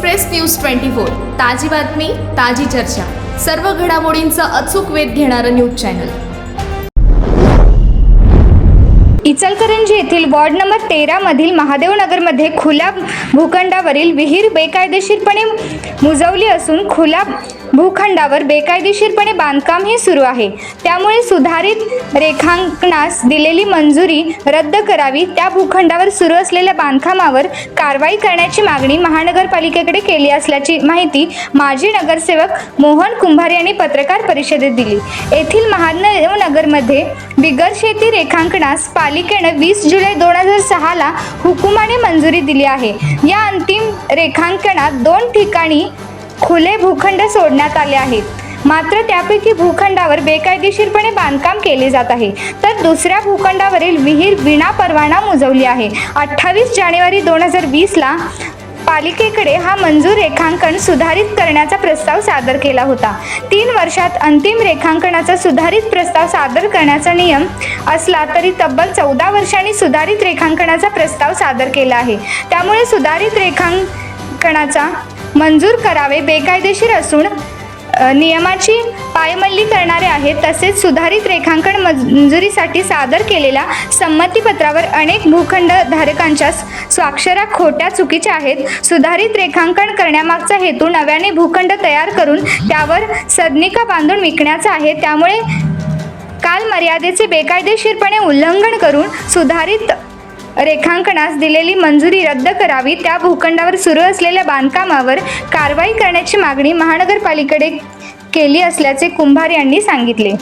Express news twenty four ताजी बातमी ताजी चर्चा. सर्व घडामोडींचा अचूक वेध घेणारं न्यूज चॅनल. इचलकरंजी येथील वॉर्ड नंबर तेरा मधील महादेव नगरमध्ये खुल्या भूखंडावरील विहीर बेकायदेशीरपणे मुजवली असून खुल्या भूखंडावर बेकायदेशीरपणे बांधकामही सुरू आहे. त्यामुळे सुधारित रेखांकनास दिलेली मंजुरी रद्द करावी त्या भूखंडावर सुरू असलेल्या बांधकामावर कारवाई करण्याची मागणी महानगरपालिकेकडे केली असल्याची माहिती माजी नगरसेवक मोहन कुंभार यांनी पत्रकार परिषदेत दिली. येथील महानगरमध्ये नगरमध्ये बिगर शेती रेखांकनास पालिकेनं वीस जुलै दोन हजार सहाला हुकुमाने मंजुरी दिली आहे. या अंतिम रेखांकनात दोन ठिकाणी खुले भूखंड सोडण्यात आले आहेत. मात्र त्यापैकी भूखंडावर बेकायदेशीरपणे बांधकाम केले जात आहे. तर दुसऱ्या भूखंडावरील विहीर विना परवाना मुजवली आहे. अठ्ठावीस जानेवारी दोन हजार वीसला पालिकेकडे हा मंजूर रेखांकन सुधारित करण्याचा प्रस्ताव सादर केला होता. तीन वर्षात अंतिम रेखांकनाचा सुधारित प्रस्ताव सादर करण्याचा नियम असला तरी तब्बल चौदा वर्षांनी सुधारित रेखांकनाचा प्रस्ताव सादर केला आहे. त्यामुळे सुधारित रेखांकनाचा मंजूर करावे बेकायदेशीर असून नियमाची पायमल्ली करणारे आहेत तसेच सुधारित रेखांकन मंजुरीसाठी सादर केलेल्या संमतीपत्रावर अनेक भूखंड धारकांच्या स्वाक्षऱ्या खोट्या चुकीच्या आहेत. सुधारित रेखांकन करण्यामागचा हेतू नव्याने भूखंड तयार करून त्यावर सदनिका बांधून विकण्याचा आहे. त्यामुळे काल मर्यादेचे बेकायदेशीरपणे उल्लंघन करून सुधारित रेखांकनास दिलेली मंजुरी रद्द करावी. त्या भूखंडावर सुरू असलेल्या बांधकामावर कारवाई करण्याची मागणी महानगरपालिकेकडे केली असल्याचे कुंभार यांनी सांगितले.